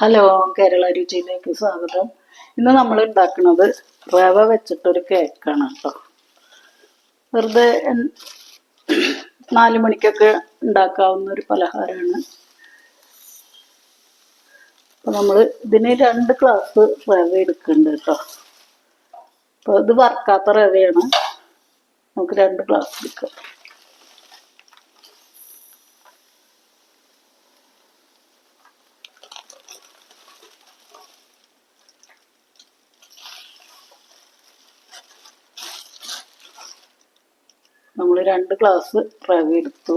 Hello Kerala രുചിയിലേക്ക് സ്വാഗതം. ഇന്ന് നമ്മൾ ഉണ്ടാക്കുന്നത് റവ വെച്ചിട്ടൊരു കേക്കാണ് കേട്ടോ. വെറുതെ നാല് മണിക്കൊക്കെ ഉണ്ടാക്കാവുന്ന ഒരു പലഹാരമാണ്. അപ്പൊ നമ്മൾ ഇതിന് രണ്ട് ഗ്ലാസ് റവ എടുക്കുന്നുണ്ട് കേട്ടോ. അപ്പൊ ഇത് വറക്കാത്ത റവയാണ്. നമുക്ക് രണ്ട് ഗ്ലാസ് എടുക്കാം നമ്മൾ രണ്ട് ഗ്ലാസ് റവ എടുത്തു.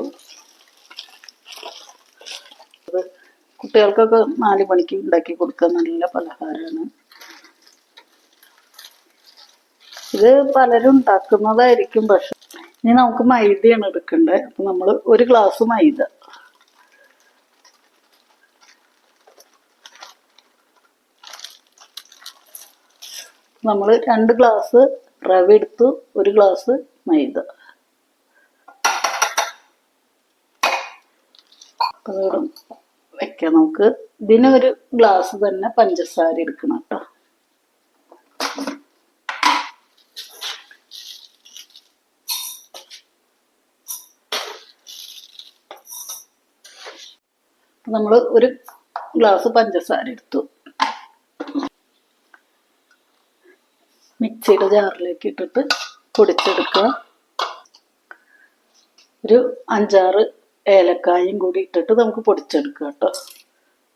അത് കുട്ടികൾക്കൊക്കെ നാല് മണിക്ക് ഉണ്ടാക്കി കൊടുക്കാൻ നല്ല പലഹാരമാണ്. ഇത് പലരും ഉണ്ടാക്കുന്നതായിരിക്കും പക്ഷെ ഇനി നമുക്ക് മൈദയാണ് എടുക്കേണ്ടത് അപ്പൊ നമ്മൾ ഒരു ഗ്ലാസ് മൈദ. നമ്മൾ രണ്ട് ഗ്ലാസ് റവ എടുത്തു ഒരു ഗ്ലാസ് മൈദ. അതോടെ വെക്കാം നമുക്ക് ഇതിന് ഒരു ഗ്ലാസ് തന്നെ പഞ്ചസാര എടുക്കണം കേട്ടോ. നമ്മൾ ഒരു ഗ്ലാസ് പഞ്ചസാര എടുത്തു. മിക്സിയുടെ ജാറിലേക്ക് ഇട്ടിട്ട് പൊടിച്ചെടുക്കുക. ഒരു അഞ്ചാറ് ഏലക്കായും കൂടി ഇട്ടിട്ട് നമുക്ക് പൊടിച്ചെടുക്കുക കേട്ടോ.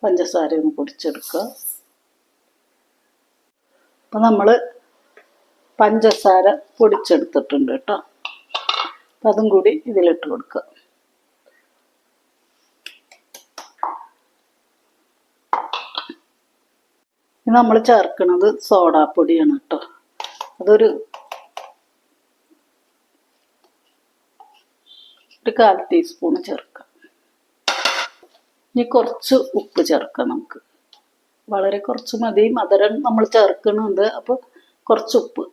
പഞ്ചസാരയും പൊടിച്ചെടുക്കുക അപ്പം നമ്മൾ പഞ്ചസാര പൊടിച്ചെടുത്തിട്ടുണ്ട് കേട്ടോ. അപ്പം അതും കൂടി ഇതിലിട്ട് കൊടുക്കുക നമ്മൾ ചേർക്കുന്നത് സോഡാപ്പൊടിയാണ് കേട്ടോ. അതൊരു ഒരു കാൽ ടീസ്പൂൺ ചേർക്കാം ഇനി കുറച്ച് ഉപ്പ് ചേർക്കാം നമുക്ക്. വളരെ കുറച്ച് മതി. മധുരം നമ്മൾ ചേർക്കുന്നുണ്ട് അപ്പോൾ കുറച്ച് ഉപ്പ്.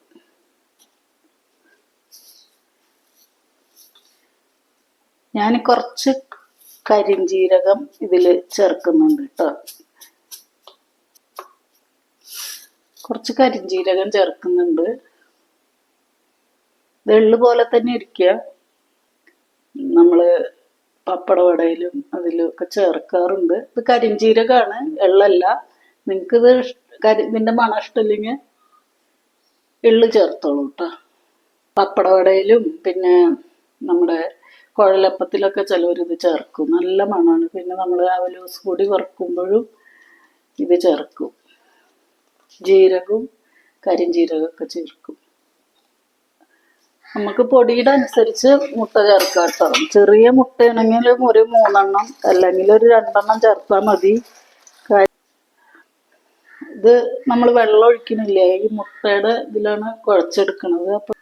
ഞാൻ കുറച്ച് കരിഞ്ജീരകം ഇതിൽ ചേർക്കുന്നുണ്ട് കേട്ടോ. കുറച്ച് കരിഞ്ജീരകം ചേർക്കുന്നുണ്ട്. ഇത് പോലെ തന്നെ ഇരിക്കുക. നമ്മൾ പപ്പടവടയിലും അതിലും ഒക്കെ ചേർക്കാറുണ്ട്. ഇത് കരിഞ്ജീരകമാണ് എള്ളല്ല. നിങ്ങൾക്കിത് കരി നിന്റെ മണം ഇഷ്ടമില്ലെങ്കിൽ എള്ള് ചേർത്തോളൂ കേട്ടോ പപ്പടവടയിലും പിന്നെ നമ്മുടെ കുഴലപ്പത്തിലൊക്കെ ചിലവരിത് ചേർക്കും. നല്ല മണമാണ് പിന്നെ നമ്മൾ അവലൂസ് കൂടി വറുക്കുമ്പോഴും ഇത് ചേർക്കും. ജീരകവും കരിഞ്ചീരകമൊക്കെ ചേർക്കും. നമുക്ക് പൊടിയുടെ അനുസരിച്ച് മുട്ട ചേർക്കാം കേട്ടോ. ചെറിയ മുട്ടയാണെങ്കിൽ ഒരു മൂന്നെണ്ണം അല്ലെങ്കിൽ ഒരു രണ്ടെണ്ണം ചേർത്താൽ മതി. ഇത് നമ്മൾ വെള്ളം ഒഴിക്കണില്ലേ ഈ മുട്ടയുടെ ഇതിലാണ് കുഴച്ചെടുക്കുന്നത് അപ്പൊ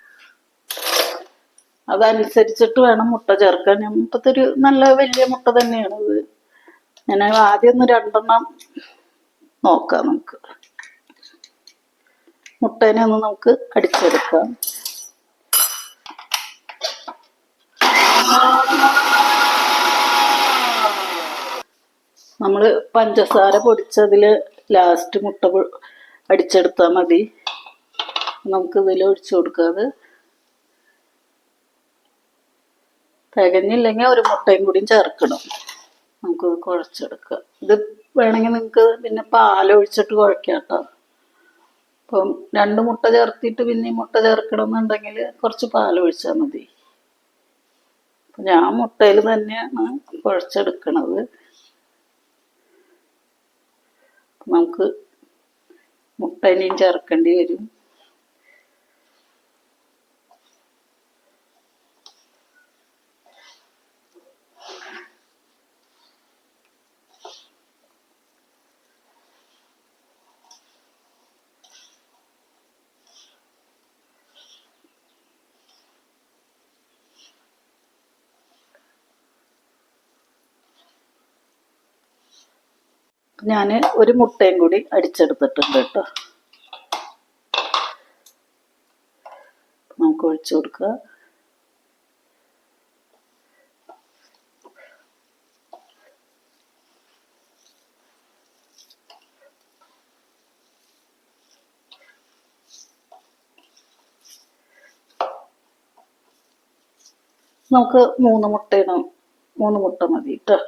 അതനുസരിച്ചിട്ട് വേണം മുട്ട ചേർക്കാൻ. ഇപ്പത്തെ ഒരു നല്ല വലിയ മുട്ട തന്നെയാണ് ഇത്. ഞാൻ ആദ്യം ഒന്ന് രണ്ടെണ്ണം നോക്കാം നമുക്ക്. മുട്ടേനെ ഒന്ന് നമുക്ക് അടിച്ചെടുക്കാം. നമ്മൾ പഞ്ചസാര പൊടിച്ചതിൽ ലാസ്റ്റ് മുട്ട അടിച്ചെടുത്താൽ മതി. നമുക്ക് ഇതിൽ ഒഴിച്ചു കൊടുക്കാതെ തികഞ്ഞില്ലെങ്കിൽ ഒരു മുട്ടയും കൂടിയും ചേർക്കണം. നമുക്ക് കുഴച്ചെടുക്കാം. ഇത് വേണമെങ്കിൽ നിങ്ങൾക്ക് പിന്നെ പാലൊഴിച്ചിട്ട് കുഴക്കാം കേട്ടോ. അപ്പം രണ്ട് മുട്ട ചേർത്തിട്ട് പിന്നെ മുട്ട ചേർക്കണം എന്നുണ്ടെങ്കിൽ കുറച്ച് പാലൊഴിച്ചാൽ മതി. ഞാൻ മുട്ടയിൽ തന്നെയാണ് കുഴച്ചെടുക്കണത്. നമുക്ക് മുട്ട ചേർക്കേണ്ടി വരും. ഞാൻ ഒരു മുട്ടയും കൂടി അടിച്ചെടുത്തിട്ടുണ്ട് കേട്ടോ. നമുക്ക് ഒഴിച്ചു കൊടുക്കുക. നമുക്ക് മൂന്ന് മുട്ടയിടും മൂന്ന് മുട്ട മതി കേട്ടോ.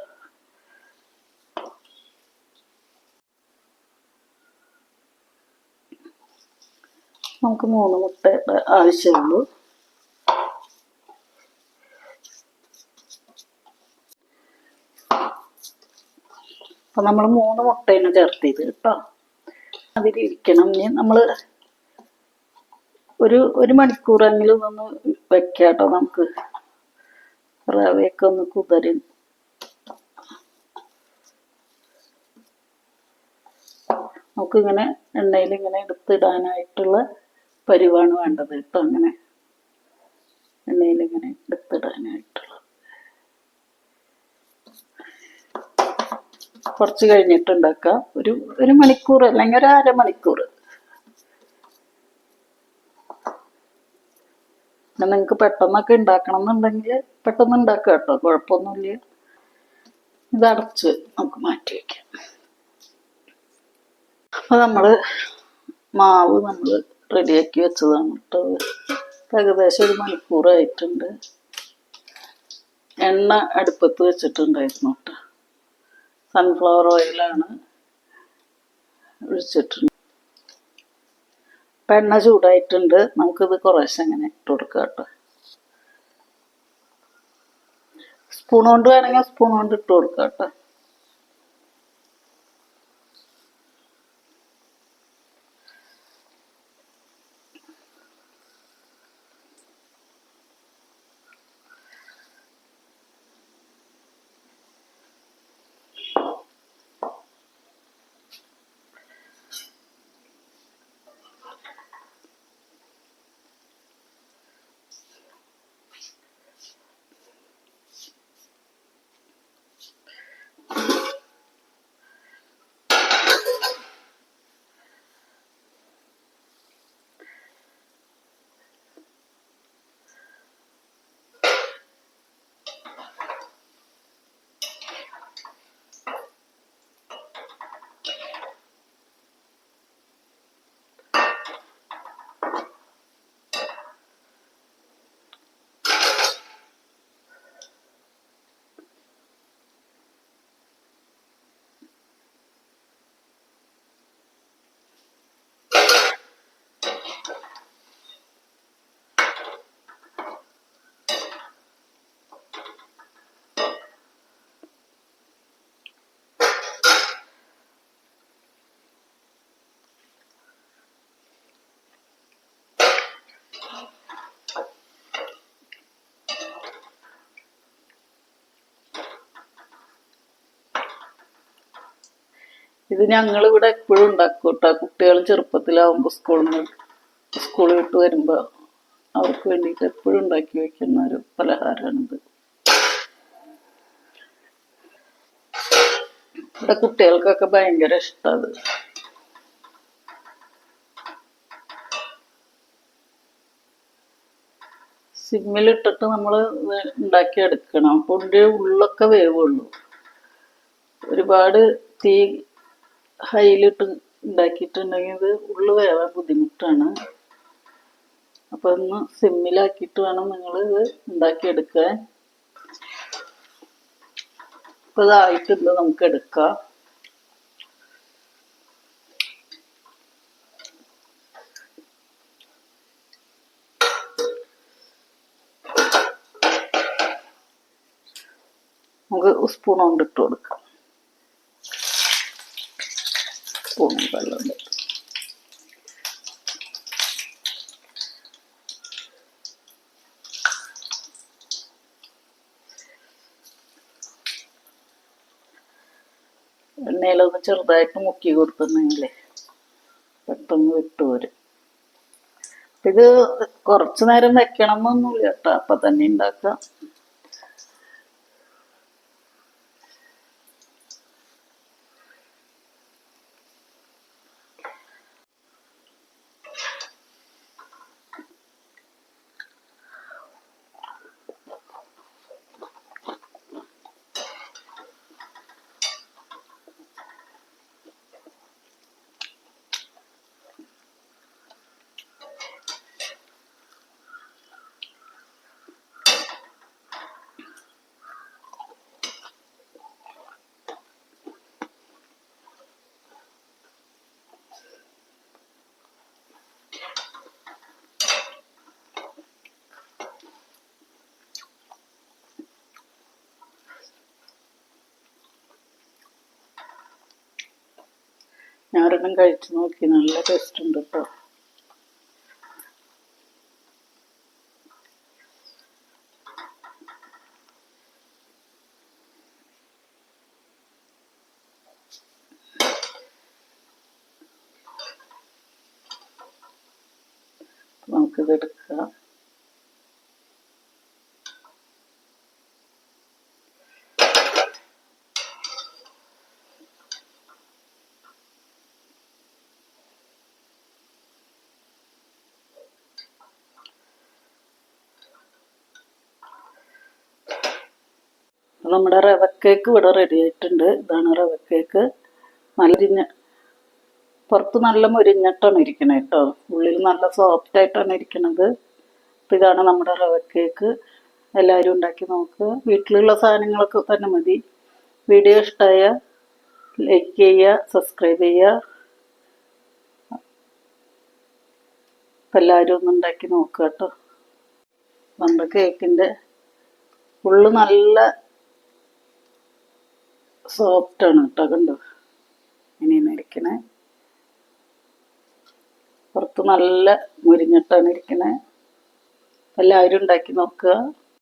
നമുക്ക് മൂന്ന് മുട്ടയുടെ ആവശ്യമുള്ളൂ. അപ്പൊ നമ്മൾ മൂന്ന് മുട്ടയാണ് ചേർത്തത് കേട്ടോ. അതിലിരിക്കണം ഇനി നമ്മൾ ഒരു ഒരു മണിക്കൂറെങ്കിലും ഒന്ന് വെക്കാം കേട്ടോ നമുക്ക്. റവയൊക്കെ ഒന്ന് കുതിരി. നമുക്കിങ്ങനെ എണ്ണയിൽ ഇങ്ങനെ എടുത്തിടാനായിട്ടുള്ള പരിവാണ് വേണ്ടത് കേട്ടോ അങ്ങനെ. എണ്ണയിൽ ഇങ്ങനെ എടുത്തിടാനായിട്ടുള്ള. കുറച്ച് കഴിഞ്ഞിട്ട് ഉണ്ടാക്കുക ഒരു ഒരു മണിക്കൂർ അല്ലെങ്കിൽ ഒരു അരമണിക്കൂർ നിങ്ങൾക്ക് പെട്ടെന്നൊക്കെ ഉണ്ടാക്കണം എന്നുണ്ടെങ്കിൽ പെട്ടെന്ന് ഉണ്ടാക്കുക കേട്ടോ. കുഴപ്പമൊന്നുമില്ല. ഇത് അടച്ച് നമുക്ക് മാറ്റി വയ്ക്കാം. അപ്പൊ നമ്മൾ മാവ് നമ്മൾ റെഡിയാക്കി വെച്ചതാണ് കേട്ടോ ഏകദേശം ഒരു മണിക്കൂറായിട്ടുണ്ട്. എണ്ണ അടുപ്പത്ത് വെച്ചിട്ടുണ്ടായിരുന്നു കേട്ടോ സൺഫ്ലവർ ഓയിലാണ് ഒഴിച്ചിട്ടുണ്ട്. ഇപ്പം എണ്ണ ചൂടായിട്ടുണ്ട്. നമുക്കിത് കുറേശ്ശെ അങ്ങനെ ഇട്ട് കൊടുക്കാം കേട്ടോ സ്പൂൺ കൊണ്ട് വേണമെങ്കിൽ സ്പൂൺ കൊണ്ട് ഇട്ട് കൊടുക്കാം കേട്ടോ ഇത് ഞങ്ങൾ ഇവിടെ എപ്പോഴും ഉണ്ടാക്കും കേട്ടോ കുട്ടികൾ ചെറുപ്പത്തിലാവുമ്പോൾ സ്കൂളിൽ നിന്ന് സ്കൂളിൽ വിട്ട് വരുമ്പോൾ അവർക്ക് വേണ്ടിയിട്ട് എപ്പോഴും ഉണ്ടാക്കി വെക്കുന്ന ഒരു പലഹാരമാണിത് ഇവിടെ കുട്ടികൾക്കൊക്കെ ഭയങ്കര ഇഷ്ടമാണ് സിമ്മിലിട്ടിട്ട് നമ്മൾ ഉണ്ടാക്കി എടുക്കണം. അപ്പൊ ഉള്ളൊക്കെ വേവുള്ളൂ. ഒരുപാട് തീ ഹൈയിലിട്ട് ഉണ്ടാക്കിയിട്ടുണ്ടെങ്കിൽ ഇത് ഉള്ളു വേവാൻ ബുദ്ധിമുട്ടാണ്. അപ്പൊ ഒന്ന് സിമ്മിലാക്കിയിട്ട് വേണം നിങ്ങൾ ഇത് ഉണ്ടാക്കിയെടുക്കാൻ ഇപ്പൊ ഇതായിട്ടുണ്ട് നമുക്ക് എടുക്കാം. നമുക്ക് സ്പൂൺ കൊണ്ട് ഇട്ട് കൊടുക്കാം. സ്പൂൺ വെള്ളം ഉണ്ട് എണ്ണയിലൊന്ന് ചെറുതായിട്ട് മുക്കി കൊടുക്കുന്നെങ്കിലേ പെട്ടെന്ന് വിട്ടുവരും ഇത് കുറച്ചു നേരം വെക്കണം എന്നൊന്നുമില്ല കേട്ടോ. അപ്പൊ തന്നെ ഉണ്ടാക്കാം. ഞാൻ ഒരെണ്ണം കഴിച്ചു നോക്കി. നല്ല ടേസ്റ്റ് ഉണ്ട് കേട്ടോ നമുക്കിത് എടുക്കാം നമ്മുടെ റവ കേക്ക് ഇവിടെ റെഡി ആയിട്ടുണ്ട്. ഇതാണ് റവ കേക്ക് നല്ല പുറത്ത് നല്ല മുരിഞ്ഞിട്ടാണ് ഇരിക്കണത് കേട്ടോ ഉള്ളിൽ നല്ല സോഫ്റ്റ് ആയിട്ടാണ് ഇരിക്കണത്. ഇതാണ് നമ്മുടെ റവ കേക്ക് എല്ലാവരും ഉണ്ടാക്കി നോക്കുക വീട്ടിലുള്ള സാധനങ്ങളൊക്കെ തന്നെ മതി. വീഡിയോ ഇഷ്ടമായ ലൈക്ക് ചെയ്യുക സബ്സ്ക്രൈബ് ചെയ്യുക. അപ്പം എല്ലാവരും ഒന്ന് ഉണ്ടാക്കി നോക്കുക കേട്ടോ. നമ്മുടെ കേക്കിന്റെ ഉള്ളു നല്ല സോഫ്റ്റ് ആണ് കേട്ടോ കണ്ടോ? ഇങ്ങനെയാണ് ഇരിക്കണേ പുറത്ത് നല്ല മുരിഞ്ഞിട്ടാണ് ഇരിക്കണേ. എല്ലാവരും ഉണ്ടാക്കി നോക്കുക.